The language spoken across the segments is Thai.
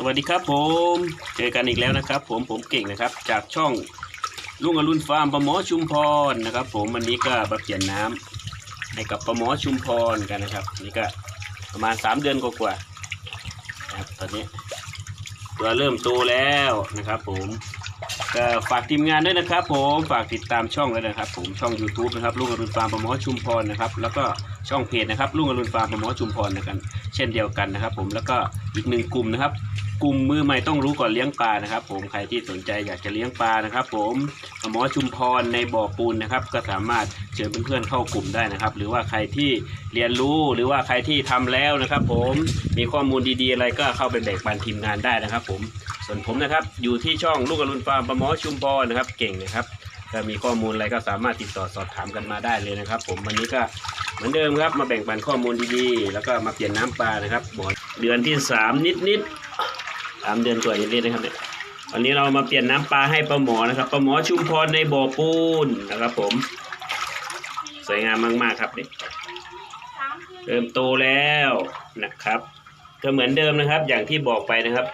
สวัสดีครับผมเจอกันอีกแล้วนะครับ ผมผมเก่งนะครับ จากช่องลุงอรุณฟาร์มปลาหมอชุมพรนะครับ ผมวันนี้ก็มาเปลี่ยนน้ำให้กับปลาหมอชุมพรกันนะครับ นี่ก็ประมาณ 3 เดือนกว่าๆนะครับตอนนี้ตัวเริ่มโตแล้วนะครับ ผมก็ฝากทีมงานด้วยนะครับ ผมฝากติดตามช่องด้วยนะครับ ผมช่อง YouTube นะครับลุงอรุณฟาร์มปลาหมอชุมพรนะครับแล้วก็ช่องเพจนะครับลุงอรุณฟาร์มปลาหมอชุมพรนะครับเช่นเดียวกันนะครับ ผมแล้วก็อีกหนึ่งกลุ่มนะครับ กลุ่มมือใหม่ต้องรู้ก่อนเลี้ยงปลานะครับ ผมใครที่สนใจอยากจะเลี้ยงปลานะครับ ผมหมอชุมพรในบ่อปูนนะครับ ก็สามารถเชิญเพื่อนๆเข้ากลุ่มได้นะครับ หรือว่าใครที่เรียนรู้หรือว่าใครที่ทำแล้วนะครับ ผมมีข้อมูลดีๆ อะไรก็เข้าไปแบ่งปันทีมงานได้นะครับ ผมส่วนผมนะครับ อยู่ที่ช่องลูกอรุณฟาร์มหมอชุมพรนะครับ เก่งนะครับถ้ามีข้อมูลอะไรก็สามารถติดต่อสอบถามกันมาได้เลยนะครับ ผมวันนี้ก็เหมือนเดิมครับ มาแบ่งปันข้อมูลดีๆ แล้วก็มาเปลี่ยนน้ำปลานะครับบ่อเดือนที่สามนิดๆามเดือนกว่าอย่างนี้นะครับเนี่ยวันนี้เรามาเปลี่ยนน้ำปลาให้ปลาหมอนะครับปลาหมอชุมพรในบ่อปูนนะครับ ผม สวยงามมาก ๆ ครับเนี่ยเริ่มโตแล้วนะครับ ก็เหมือนเดิมนะครับ อย่างที่บอกไปนะครับ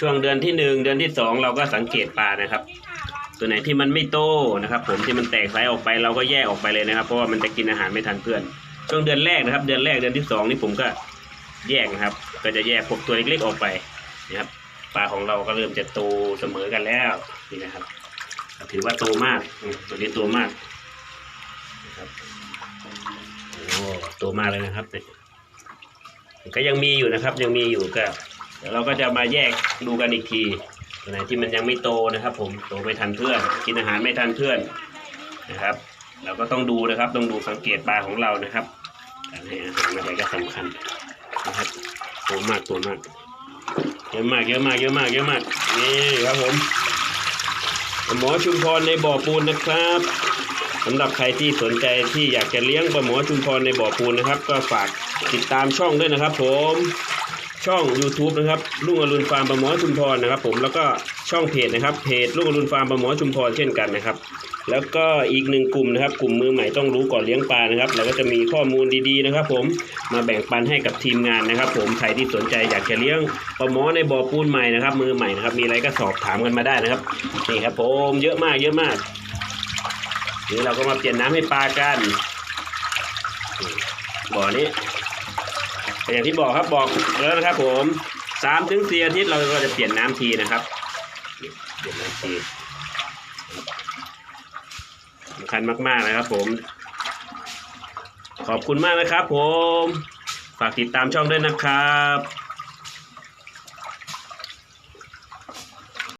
ช่วงเดือนที่หนึ่งเดือนที่สองเราก็สังเกตปลานะครับ ตัวไหนที่มันไม่โตนะครับ ผมที่มันแตกสายออกไปเราก็แยกออกไปเลยนะครับเพราะว่ามันจะกินอาหารไม่ทันเพื่อน ช่วงเดือนแรกนะครับ เดือนแรกเดือนที่สองนี่ผมก็แยกนะครับ ก็จะแยกพวกตัวเล็กๆออกไป นะครับปลาของเราก็เริ่มจะโตเสมอกันแล้วนี่นะครับ ถือว่าโตมากตัวนี้โตมากนะครับโอ้โตมากเลยนะครับก็ยังมีอยู่นะครับ ยังมีอยู่ก็เดี๋ยวเราก็จะมาแยกดูกันอีกทีตัวไหนที่มันยังไม่โตนะครับ ผมโตไม่ทันเพื่อน กินอาหารไม่ทันเพื่อนนะครับ เราก็ต้องดูนะครับ ต้องดูสังเกตปลาของเรานะครับการให้อาหารอะไรก็สำคัญนะครับโตมากโตมาก เยอะมากเยอะมากเยอะมากเยอะมากนี่ครับผมหมอชุมพรในบ่อปูนนะครับสำหรับใครที่สนใจที่อยากจะเลี้ยงปลาหมอชุมพรในบ่อปูนนะครับ ก็ฝากติดตามช่องด้วยนะครับผม ช่อง YouTube นะครับลุงอรุณฟาร์มปลาหมอชุมพรนะครับ ผมแล้วก็ช่องเพจนะครับเพจลุงอรุณฟาร์มปลาหมอชุมพรเช่นกันนะครับ แล้วก็อีกหนึ่งกลุ่มนะครับ กลุ่มมือใหม่ต้องรู้ก่อนเลี้ยงปลานะครับเราก็จะมีข้อมูลดีๆนะครับ ผมมาแบ่งปันให้กับทีมงานนะครับ ผมใครที่สนใจอยากจะเลี้ยงปลาหมอในบ่อปูนใหม่นะครับ มือใหม่นะครับ มีอะไรก็สอบถามกันมาได้นะครับนี่ครับ ผมเยอะมากเยอะมากเดี๋ยวเราก็มาเปลี่ยนน้ำให้ปลากันบ่อนี้ แต่อย่างที่บอกครับบอกแล้วนะครับ ผมสามถึงสี่อาทิตย์เราก็จะเปลี่ยนน้ำทีนะครับเปลี่ยนน้ำทีสำคัญมากๆนะครับ ผม ขอบคุณมากนะครับ ผม ฝากติดตามช่องด้วยนะครับ